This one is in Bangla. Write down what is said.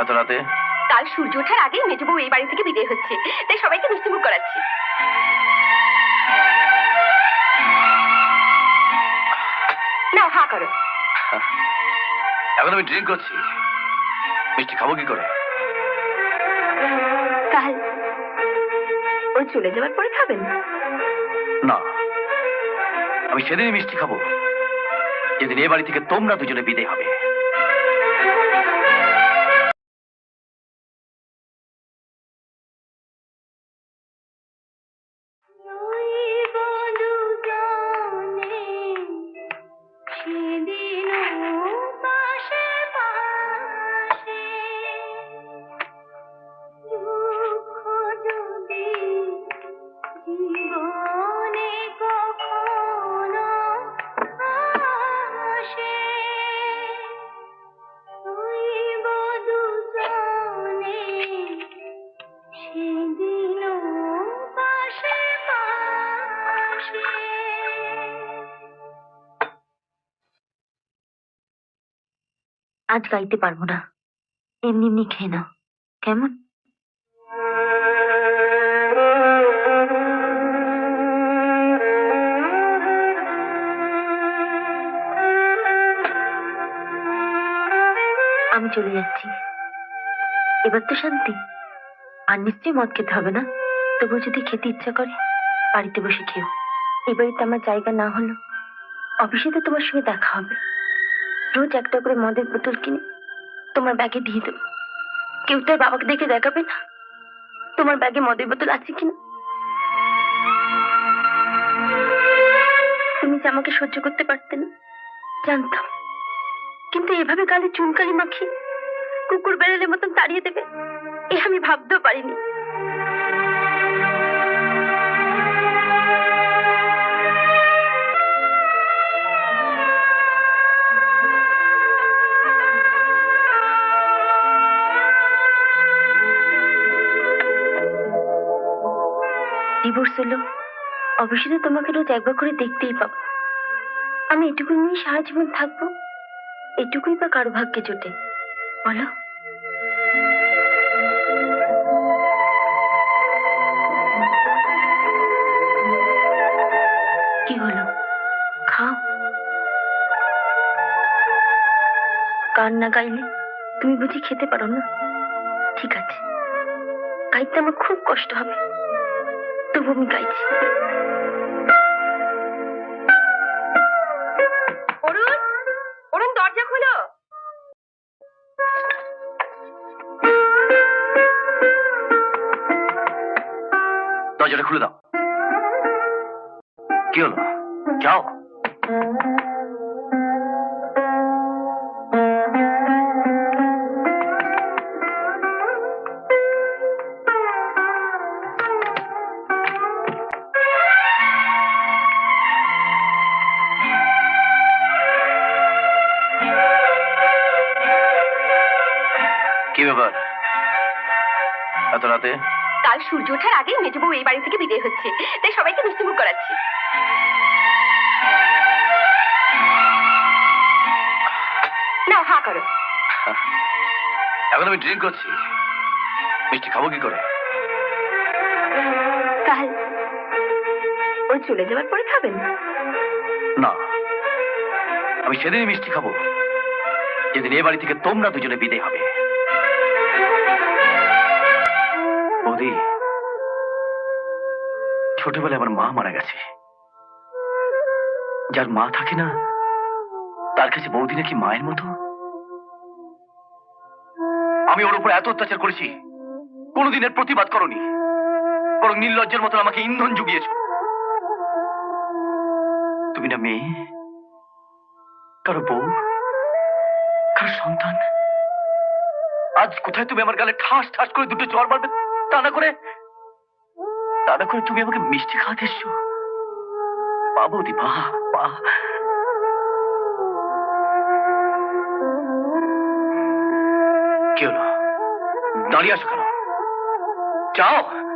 এত রাতে? কাল সূর্য ওঠার আগেই মেজবউ এই বাড়ি থেকে বিদায় হচ্ছে তাই সবাইকে মিষ্টিমুখ করাচ্ছি। নাও হা করো। এখন আমি ড্রিঙ্ক করছি। মিষ্টি খাব কি করে? কাল চলে যাওয়ার পরে খাবেন? না। আমি সেদিনই মিষ্টি খাব। যেদিন এ বাড়ি থেকে তোমরা দুজনে বিদায় হবে। Thank you. আজ গাইতে পারব না। এমনি এমনি খেয়ে নাও। কেমন? আমি চলে যাচ্ছি। এবার তো শান্তি। আর নিশ্চয়ই মদ খেতে হবে না। তবু যদি খেতে ইচ্ছা করে, বাড়িতে বসে খেও বাড়িতে আমার জায়গা না হলো অফিসে তো তোমার সঙ্গে দেখা হবে। রোজ একটা করে মদের বোতল কিনে তোমার ব্যাগে দিয়ে দেবো। কেউ তার বাবাকে দেখে দেখাবে না, তোমার ব্যাগে মদের বোতল আছে কিনা? তুমি যে আমাকে সহ্য করতে পারতে না, জানতাম। কিন্তু এভাবে গালে চুনকালি মাখিয়ে কুকুর বেড়ালের মতন তাড়িয়ে দেবে, এ আমি ভাবতেও পারিনি। ডিভোর্স হলো অবশ্যই তো তোমাকে রোজ একবার করে দেখতেই পাবো। আমি এটুকু নিয়ে সারা জীবন থাকব? এটুকুই বা কারও ভাগ্যে জোটে। বলো। কি হলো? খাও। গান না গাইলে তুমি বুঝি খেতে পারো না? ঠিক আছে। গাইতে আমার খুব কষ্ট হবে। তবু আমি গাইছি। দরজা খুলো। দরজাটা খুলে দাও। কি হলো যাও। এত রাতে? কাল সূর্য ওঠার আগেই মেজবউ এই বাড়ি থেকে বিদায় হচ্ছে। তাই সবাইকে মিষ্টিমুখ করাচ্ছি। নাও হা করো। এখন আমি ড্রিঙ্ক করছি। মিষ্টি খাব কি করে? কাল ও চলে যাওয়ার পরে খাবেন? না। আমি সেদিনই মিষ্টি খাব। যেদিন এ বাড়ি থেকে তোমরা দুজনে বিদায় হবে। বৌদি ছোটবেলায় আমার মা মারা গেছে। যার মা থাকে না, তার কাছে বৌদি নাকি মায়ের মতো? আমি ওর উপর এত অত্যাচার করেছি কোনোদিন এর প্রতিবাদ করনি, বরং নির্লজ্জের মতো আমাকে ইন্ধন জুগিয়েছ। তুমি না মেয়ে, কারও বউ, কারও সন্তান? আজ কোথায় তুমি আমার গালে ঠাস ঠাস করে দুটো জ্বর মারবে? তা না করে তা না করে তুমি আমাকে মিষ্টি খাওয়াতে এসছো। পা বৌদি পা পা কি হলো? দাঁড়িয়ে আসো কেন? যাও।